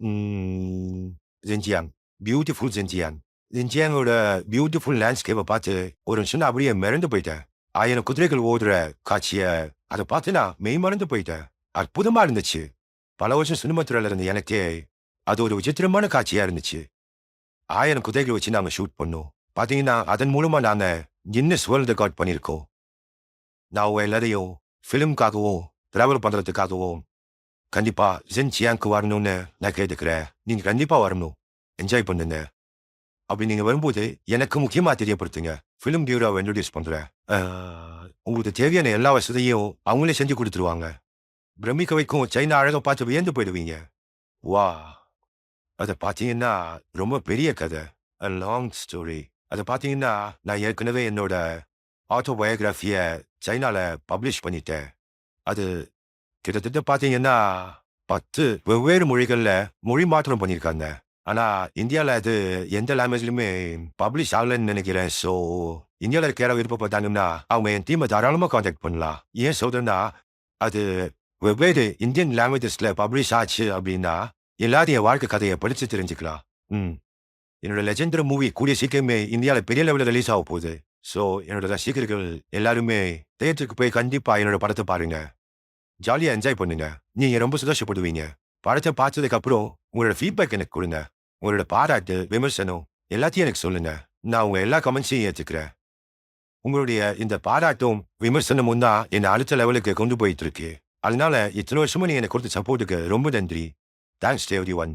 ம், ஜென்ஜியாங் beautiful ஜென்ஜியாங் ஜென்ஜியாங்கோட beautiful லேண்ட்ஸ்கேப்பை பார்த்து ஒரு நிமிஷம் நான் அப்படியே மிரண்டு போயிட்டேன் ஆயிரம் குதிரைகள் ஓடுற காட்சிய அதை பார்த்து நான் மெய் மறந்து போயிட்டேன் அற்புதமா இருந்துச்சு பல வருஷம் சினிமா துறையில இருந்த எனக்கே அது ஒரு விசித்திரமான காட்சியா இருந்துச்சு ஆயிரம் குதிரைகள் வச்சு நாங்க ஷூட் பண்ணோம் பாத்தீங்கன்னா அதன் மூலமா நாங்க கின்னஸ் வேர்ல்ட் ரெக்கார்ட் பண்ணியிருக்கோம் நான் உங்க எல்லாரையும் ஃபிலிம்காகவும் டிராவல் பண்றதுக்காகவும் கண்டிப்பா ஜென் சியாங்க்கு வரணும்னு நான் கேட்டுக்கிறேன். நீங்க கண்டிப்பா வரணும். என்ஜாய் பண்ணுங்க. அப்படி நீங்க வரும்போது எனக்கு முக்கியமா தெரியப்படுத்துங்க. ஃபிலிம் டியூராவை இன்ட்ரடியூஸ் பண்றேன். உங்களுக்கு தேவையான எல்லா வசதியும் அவங்களே செஞ்சு கொடுத்துருவாங்க. பிரமிக்க வைக்கும் சைனா அழகை பார்த்து வியந்து போயிடுவீங்க. வா அதை பார்த்தீங்கன்னா ரொம்ப பெரிய கதை. அ லாங் ஸ்டோரி அதை பார்த்தீங்கன்னா நான் ஏற்கனவே என்னோட ஆட்டோபயோகிராஃபியை சைனாவில் பப்ளிஷ் பண்ணிட்டேன். அது கிட்டத்தட்ட பார்த்தீங்கன்னா பத்து வெவ்வேறு மொழிகள்ல மொழி மாற்றம் பண்ணியிருக்காங்க. ஆனா இந்தியால அது எந்த லாங்குவேஜ்லயுமே பப்ளிஷ் ஆகலன்னு நினைக்கிறேன். ஸோ இந்தியாவில் இருக்க யாராவது விருப்பப்பட்டாங்கன்னா அவங்க என் டீமை தாராளமாக காண்டாக்ட் பண்ணலாம். ஏன் சொல்றேன்னா அது வெவ்வேறு இந்தியன் லாங்குவேஜஸ்ல பப்ளிஷ் ஆச்சு அப்படின்னா எல்லாரும் என் வாழ்க்கை கதையை படிச்சு தெரிஞ்சுக்கலாம். ம். என்னோட லெஜெண்டர் மூவி கூடிய சீக்கிரமே இந்தியாவில் பெரிய லெவலில் ரிலீஸ் ஆக போகுது. ஸோ என்னோட ரசிகர்கள் எல்லாருமே தேட்டருக்கு போய் கண்டிப்பா என்னோட படத்தை பாருங்க. ஜாலியா என்ஜாய் பண்ணுங்க. நீங்கள் ரொம்ப சந்தோஷப்படுவீங்க. படத்தை பார்த்ததுக்கு அப்புறம் உங்களோட ஃபீட்பேக் எனக்கு கொடுங்க. உங்களோட பாராட்டு விமர்சனம் எல்லாத்தையும் எனக்கு சொல்லுங்க. நான் உங்க எல்லா கமெண்ட்ஸையும் ஏற்றுக்கிறேன் உங்களுடைய இந்த பாராட்டும் விமர்சனமும் தான் என்னை அடுத்த லெவலுக்கு கொண்டு போயிட்டு இருக்கு. அதனால இத்தனை வருஷமும் நீ எனக்கு கொடுத்த சப்போர்ட்டுக்கு ரொம்ப நன்றி. Thanks every one